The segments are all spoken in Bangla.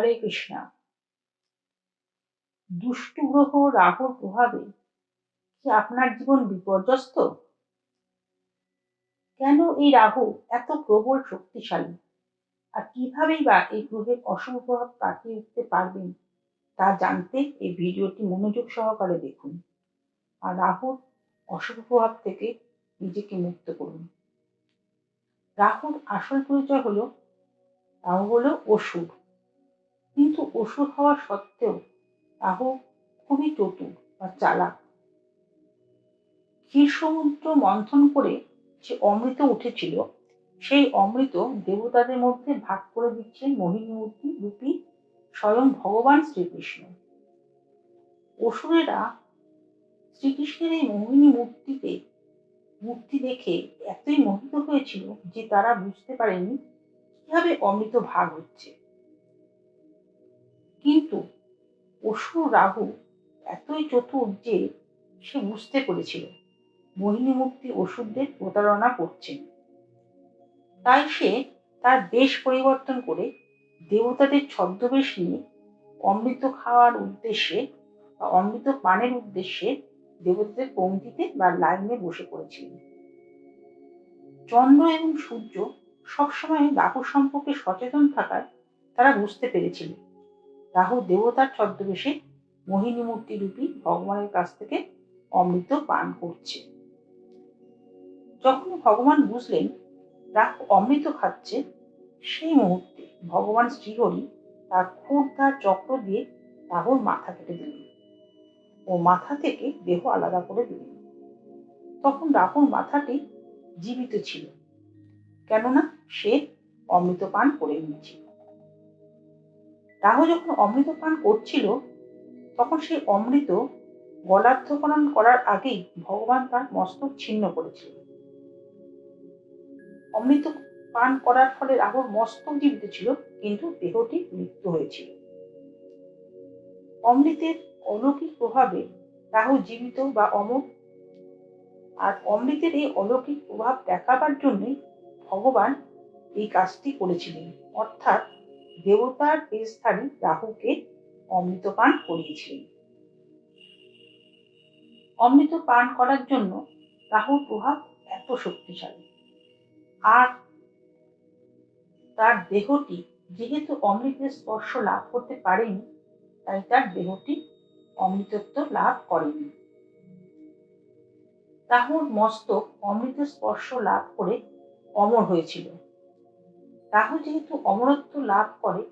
হরে কৃষ্ণ। দুষ্টু গ্রহ রাহুর প্রভাবে কি আপনার জীবন বিপর্যস্ত? কেন এই রাহু এত প্রবল শক্তিশালী? আর কিভাবেই বা এই গ্রহের অশুভ প্রভাব কাটিয়ে উঠতে পারবেন তা জানতে এই ভিডিওটি মনোযোগ সহকারে দেখুন। আর রাহুর অশুভ প্রভাব থেকে নিজেকে মুক্ত করুন। রাহুর আসল পরিচয় হলো রাহু হলো অসুর। কিন্তু অসুর হওয়া সত্ত্বেও রাহু খুবই চতুর বা চালাক। ক্ষীর সমুদ্র মন্থন করে যে অমৃত উঠেছিল, সেই অমৃত দেবতাদের মধ্যে ভাগ করে দিচ্ছেন মোহিনী মূর্তি রূপী স্বয়ং ভগবান শ্রীকৃষ্ণ। অসুরেরা শ্রীকৃষ্ণের এই মোহিনী মূর্তিতে মূর্তি দেখে এতই মোহিত হয়েছিল যে তারা বুঝতে পারেনি কীভাবে অমৃত ভাগ হচ্ছে। কিন্তু অসুর রাহু এতই চতুর যে সে বুঝতে পেরেছিল। মোহিনী মূর্তি অসুরদের প্রতারণা করছেন তাই সে তার বেশ পরিবর্তন করে দেবতাদের ছদ্মবেশ নিয়ে অমৃত খাওয়ার উদ্দেশ্যে বা অমৃত পানের উদ্দেশ্যে দেবতাদের পঙ্ক্তিতে বা লাইনে বসে পড়েছিলেন। চন্দ্র এবং সূর্য সবসময় রাহু সম্পর্কে সচেতন থাকায় তারা বুঝতে পেরেছিল। রাহু দেবতার ছদ্মবেশে মোহিনী মূর্তি রূপী ভগবানের কাছ থেকে অমৃত পান করছে। যখন ভগবান বুঝলেন রাহু অমৃত খাচ্ছে, সেই মুহূর্তে ভগবান শ্রীহরি তার ক্ষুদ্ধার চক্র দিয়ে রাহুর মাথা কেটে দিলেন ও মাথা থেকে দেহ আলাদা করে দিলেন। তখন রাহুর মাথাটি জীবিত ছিল, কেননা সে অমৃত পান করে নিয়েছিল। রাহু যখন অমৃত পান করছিল, তখন সেই অমৃত গলার্ধকরণ করার আগেই ভগবান তার মস্তক ছিন্ন করেছিল। অমৃত পান করার ফলে রাহুর মস্তক জীবিত ছিল, কিন্তু দেহটি মৃত্যু হয়েছিল। অমৃতের অলৌকিক প্রভাবে রাহু জীবিত বা অমর আর অমৃতের এই অলৌকিক প্রভাব দেখাবার জন্যই ভগবান এই কাজটি করেছিলেন। অর্থাৎ দেবতার বেশধারী রাহুকে অমৃত পান করিয়েছিলেন অমৃত পান করার জন্য রাহুর প্রভাব এত শক্তিশালী। আর তার দেহটি যেহেতু অমৃতের স্পর্শ লাভ করতে পারেনি, তাই তার দেহটি অমৃতত্ব লাভ করেনি। রাহুর মস্তক অমৃত স্পর্শ লাভ করে অমর হয়েছিল। রাহু যেহেতু অমরত্ব লাভ করে,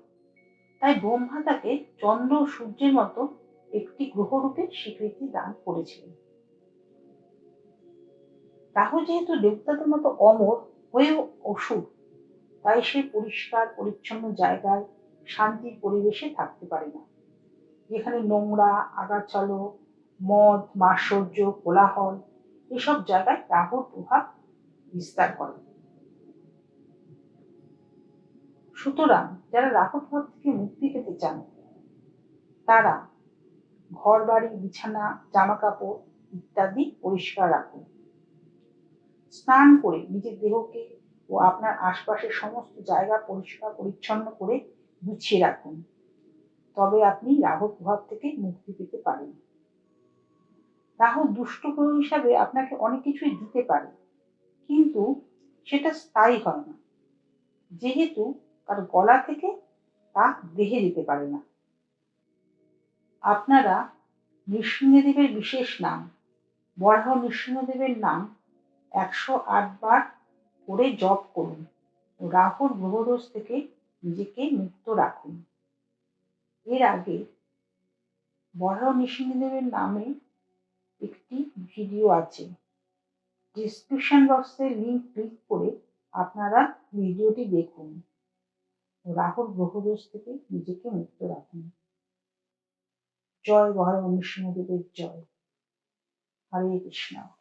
তাই ব্রহ্মা তাকে চন্দ্র সূর্যের মতো একটি গ্রহরূপে স্বীকৃতি দান করেছিলেন। রাহু যেহেতু দেবতাদের মতো অমর হয়েও অসুর, তাই সে পরিষ্কার, পরিচ্ছন্ন জায়গায় শান্তির পরিবেশে থাকতে পারে না। যেখানে নোংরা, আগাছালো, মদ মাশ্চর্য কোলাহল এসব জায়গায় রাহুর প্রভাব বিস্তার করে। সুতরাং যারা প্রভাব থেকে মুক্তি পেতে চান, তারা ঘর বাড়ি বিছানা জামা কাপড় ইত্যাদি পরিষ্কার রাখুন। স্নান করে নিজের দেহকে ও আপনার আশপাশের সমস্ত জায়গা পরিষ্কার, পরিচ্ছন্ন করে গুছিয়ে রাখুন। তবে আপনি রাহু প্রভাব থেকে মুক্তি পেতে পারেন। রাহু দুষ্ট গ্রহ হিসাবে আপনাকে অনেক কিছুই দিতে পারে, কিন্তু সেটা স্থায়ী হয় না। যেহেতু তার গলা থেকে তা দেহে যেতে পারে না। আপনারা নৃসিংহদেবের বিশেষ নাম, বরাহ নৃসিংহদেবের নাম একশো আট বার করে জপ করুন। রাহুর গ্রহদোষ থেকে নিজেকে মুক্ত রাখুন। এর আগে বরাহ নৃসিংহদেবের নামে একটি ভিডিও আছে। ডিসক্রিপশন বক্সে লিঙ্ক ক্লিক করে আপনারা ভিডিওটি দেখুন। রাহুর গ্রহদোষ থেকে নিজেকে মুক্ত রাখুন। জয় বহর নৃসিংহদেবের জয়। হরে কৃষ্ণ।